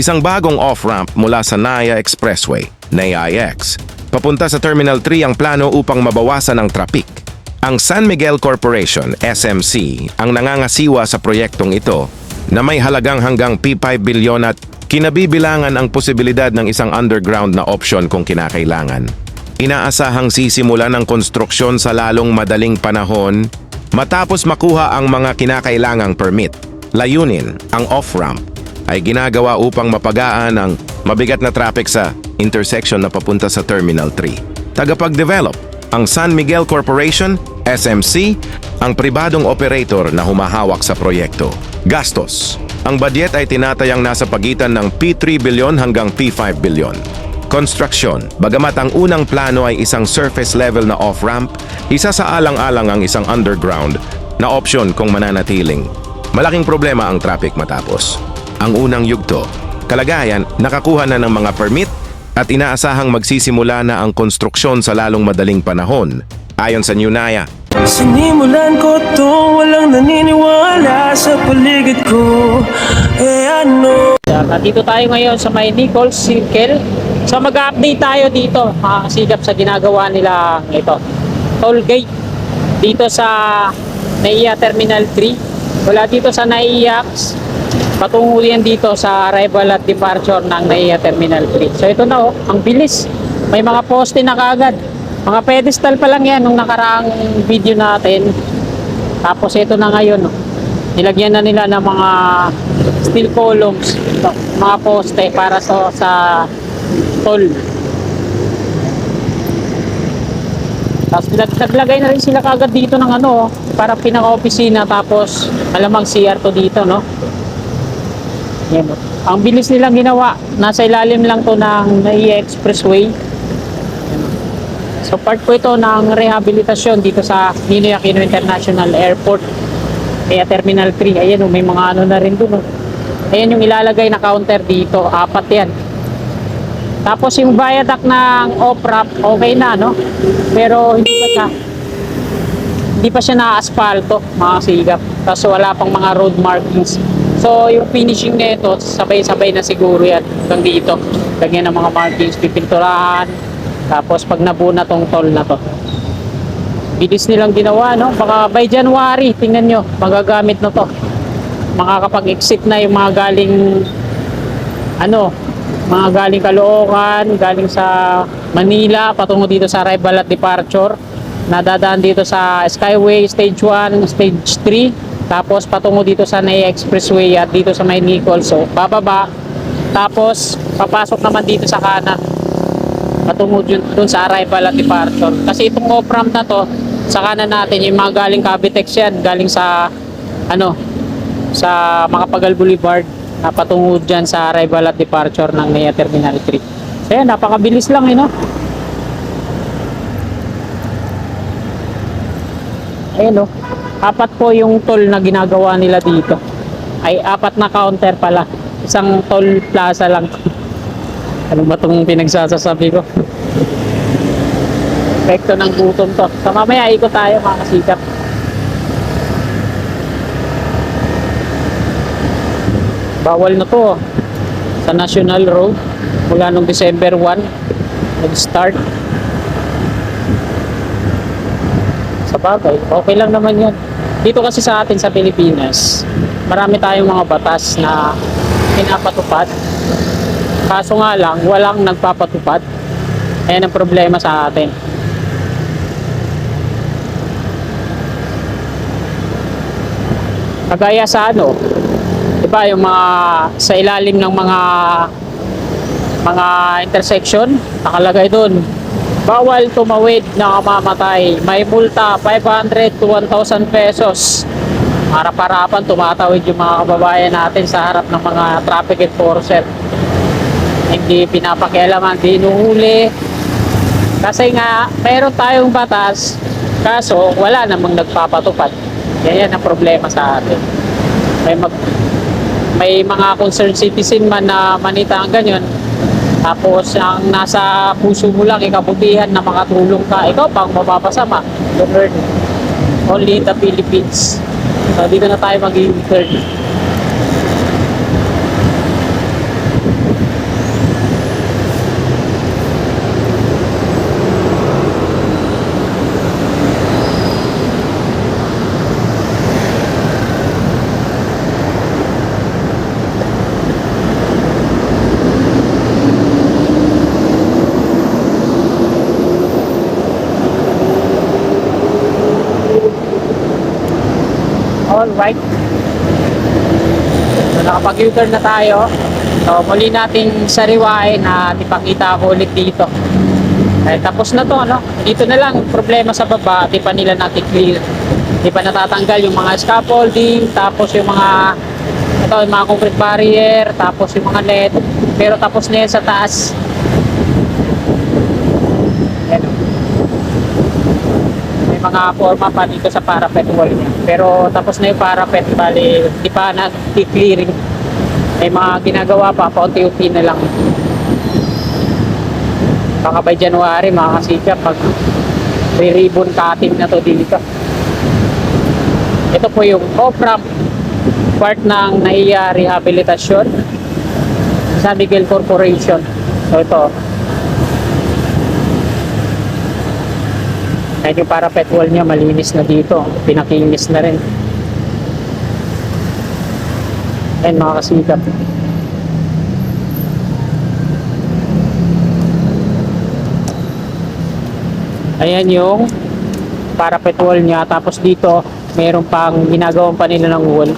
Isang bagong off-ramp mula sa Naya Expressway, NAIX. Papunta sa Terminal 3 ang plano upang mabawasan ang traffic. Ang San Miguel Corporation, SMC, ang nangangasiwa sa proyektong ito na may halagang hanggang P5 bilyon at kinabibilangan ang posibilidad ng isang underground na option kung kinakailangan. Inaasahang sisimulan ng konstruksyon sa lalong madaling panahon matapos makuha ang mga kinakailangang permit. Layunin, ang off-ramp, ay ginagawa upang mapagaan ang mabigat na traffic sa intersection na papunta sa Terminal 3. Tagapag-develop, ang San Miguel Corporation, SMC, ang pribadong operator na humahawak sa proyekto. Gastos, ang budget ay tinatayang nasa pagitan ng P3 bilyon hanggang P5 bilyon. Konstruksyon, bagamat ang unang plano ay isang surface level na off-ramp, isa sa alang-alang ang isang underground na option kung mananatiling. Malaking problema ang traffic matapos. Ang unang yugto, kalagayan, nakakuha na ng mga permit at inaasahang magsisimula na ang konstruksyon sa lalong madaling panahon. Ayon sa New Naya, Sinimulan ko to, walang naniniwala sa paligid ko Eh ano Uh, Nandito tayo ngayon sa may Nichols Circle. So mag-update tayo dito, kasigap sa ginagawa nila ito. Toll gate dito sa NAIA Terminal 3. Wala dito sa NAIA patungo yan dito sa arrival at departure ng NAIA Terminal 3. So ito na oh, ang bilis. May mga poste na kaagad. Mga pedestal pa lang yan nung nakaraang video natin. Tapos ito na ngayon, oh. nilagyan na nila ng mga steel columns, ito, mga poste para sa, sa toll. Tapos nag- naglagay na rin sila kagad dito ng ano, oh, para pinaka-opisina tapos alamang CR to dito, no? Yan. Ang bilis nilang ginawa. Nasa ilalim lang to ng NAIA Expressway. So part po ito ng rehabilitasyon dito sa Ninoy Aquino International Airport. Kaya Terminal 3. Ayan oh, may mga ano na rin doon. Oh. Ayan yung ilalagay na counter dito. Apat yan. Tapos yung viaduct ng OPRAP, okay na, no? Pero hindi pa siya hindi pa siya na-asfalto, mga sigap. Tapos wala pang mga road markings. So, yung finishing nito, sabay-sabay na siguro yan hanggang dito. Lagyan ng mga markings, pipinturahan. Tapos pag nabuo na tong toll na to. Bilis nilang ginawa, no? Baka by January, tingnan nyo, magagamit na to. Makakapag-exit na yung mga galing, ano, mga galing Caloocan, galing sa Manila, patungo dito sa arrival at departure. Nadadaan dito sa Skyway Stage 1, Stage 3, tapos patungo dito sa NAIA Expressway at dito sa May Nicol. So, bababa, tapos papasok naman dito sa kanan patungo dun, dun sa arrival at departure. Kasi itong off-ramp na to, sa kanan natin, yung mga galing Cavitex yan, galing sa, ano, sa Makapagal Boulevard, na patungo dyan sa arrival at departure ng NAIA Terminal 3. So napakabilis lang, eh, no? Ayun, no? Apat po yung toll na ginagawa nila dito. Ay, apat na counter pala. Isang toll plaza lang. Ano ba itong pinagsasasabi ko? Epekto ng gutom to. So mamaya ikot tayo mga kasikap. Bawal na to sa National Road mula nung December 1 nag-start. Sa bagay, okay lang naman yun. Dito kasi sa atin sa Pilipinas, marami tayong mga batas na pinapatupad Kaso nga lang, walang nagpapatupad. Ayan ang problema sa atin. Kagaya sa ano, di yung mga sa ilalim ng mga mga intersection, nakalagay doon, bawal tumawid na kamamatay. May multa 500 to 1,000 pesos. Harap-harapan tumatawid yung mga kababayan natin sa harap ng mga traffic enforcer hindi pinapakialaman, di inuhuli. Kasi nga, meron tayong batas, kaso wala namang nagpapatupad. Yan yan ang problema sa atin. May, mag, may mga concerned citizen man na manita ang ganyan, tapos ang nasa puso mo lang, ikabutihan na makatulong ka, ikaw pang mapapasama. You learn. Only in the Philippines. So, dito na tayo maging third. Right. So, nakapag-U-turn na tayo. So, muli nating sariwain na ipakita ko ulit dito. Eh, tapos na to, ano? Dito na lang, problema sa baba, di pa nila natin clear. Di pa natatanggal yung mga scaffolding, tapos yung mga ito, yung mga concrete barrier, tapos yung mga LED. Pero tapos na yan sa taas. Ayan. o. Forma pa dito sa parapet wall niya. Pero tapos na yung parapet, bali, di pa na-clearing. May mga ginagawa pa, paunti-unti na lang. Baka by January, mga kasikap, pag re-ribbon cutting na to dito. Ito po yung off-ramp part ng NAIA Rehabilitasyon San Miguel Corporation. So ito. Ayan yung parapet wall niya, malinis na dito. Pinakinis na rin. Ayan mga kasikap. Ayan yung parapet wall niya. Tapos dito, meron pang ginagawang pa nila ng wall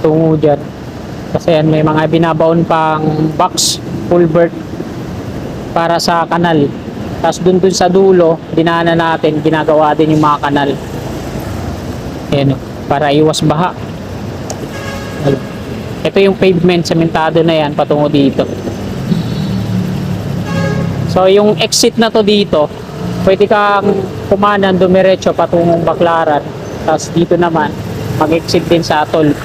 tungo dyan. Kasi yan, may mga binabaon pang box, culvert para sa kanal. Tapos dun dun sa dulo, dinaanan natin, ginagawa din yung mga kanal. Ayan, para iwas baha. Ito yung pavement, sementado na yan, patungo dito. So yung exit na to dito, pwede kang kumanan, dumiretso patungong Baklaran. Tapos dito naman, mag-exit din sa Atol.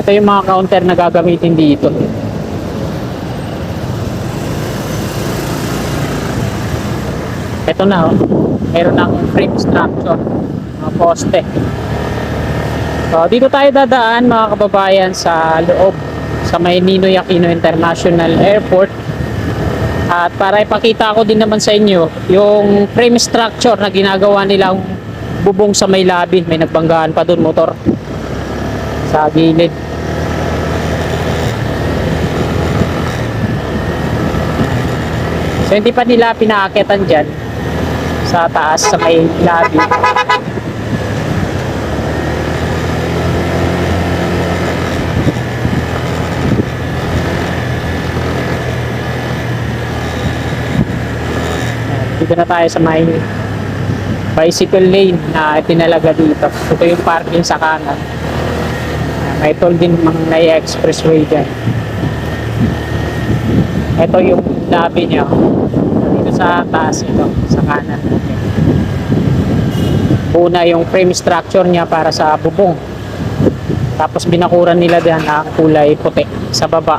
Ito yung mga counter na gagamitin dito. Ito na, oh. meron ng frame structure, mga poste. So, dito tayo dadaan mga kababayan sa loob sa may Ninoy Aquino International Airport. At para ipakita ko din naman sa inyo yung frame structure na ginagawa nilang bubong sa may labi. May nagbanggaan pa doon motor sa gilid. So hindi pa nila pinaakyatan dyan sa taas sa may. Ayan, Dito na tayo sa may bicycle lane na tinalaga dito. Ito yung parking sa kanan. May toll din mga na expressway dyan. Ito yung labi niya. Sa taas ito, sa kanan. Una yung frame structure niya para sa bubong. Tapos binakuran nila diyan ang kulay puti sa baba.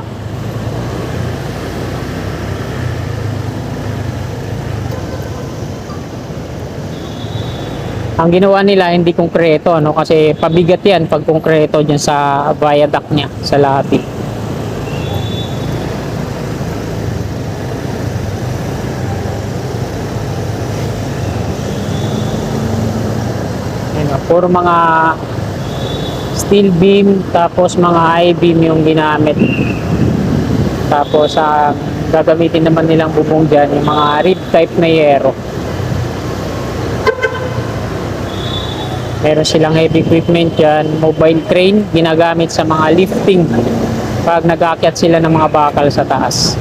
Ang ginawa nila hindi konkreto no kasi pabigat yan pag konkreto diyan sa viaduct niya sa labi. Ayun, puro mga steel beam tapos mga I-beam yung ginamit. Tapos ang gagamitin naman nilang bubong dyan yung mga rib type na yero. Meron silang heavy equipment dyan, mobile crane, ginagamit sa mga lifting pag nag-aakyat sila ng mga bakal sa taas.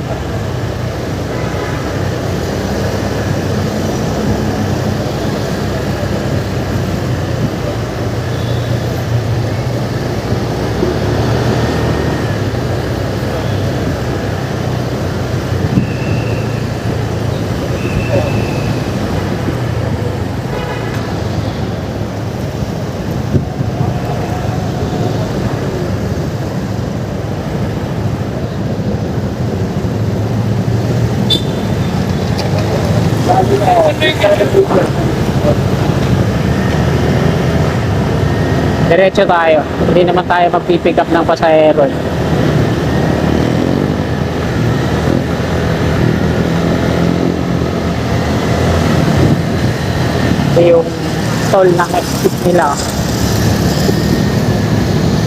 Diretso tayo. Hindi naman tayo magpipick up ng pasahero. Ito yung toll ng exit nila.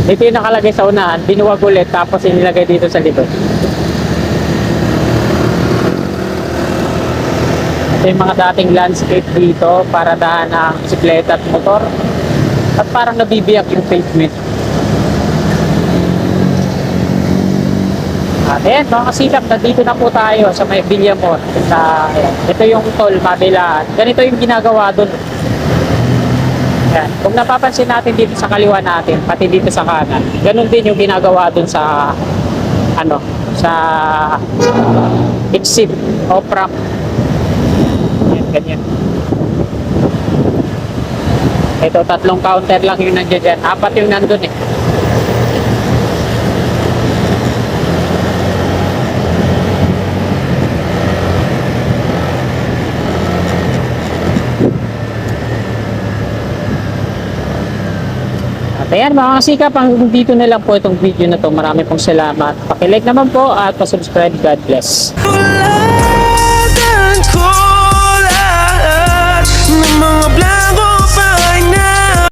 Ito yung nakalagay sa unahan, binuwag ulit tapos inilagay dito sa likod. Yung mga dating landscape dito para daan ng bisikleta at motor. At parang nabibiyak yung pavement. At ayan, mga kasilap, nandito na po tayo sa may Villamor. Sa, ayan, ito yung toll, Mabilaan. Ganito yung ginagawa doon. Ayan. Kung napapansin natin dito sa kaliwa natin, pati dito sa kanan, ganun din yung ginagawa doon sa ano, sa exit o pram. Ganyan. Ito, tatlong counter lang yung nandiyan dyan. Apat yung nandun eh. At ayan mga kasikap, hanggang dito na lang po itong video na to. Marami pong salamat. Pakilike naman po at pasubscribe. God bless. mga blind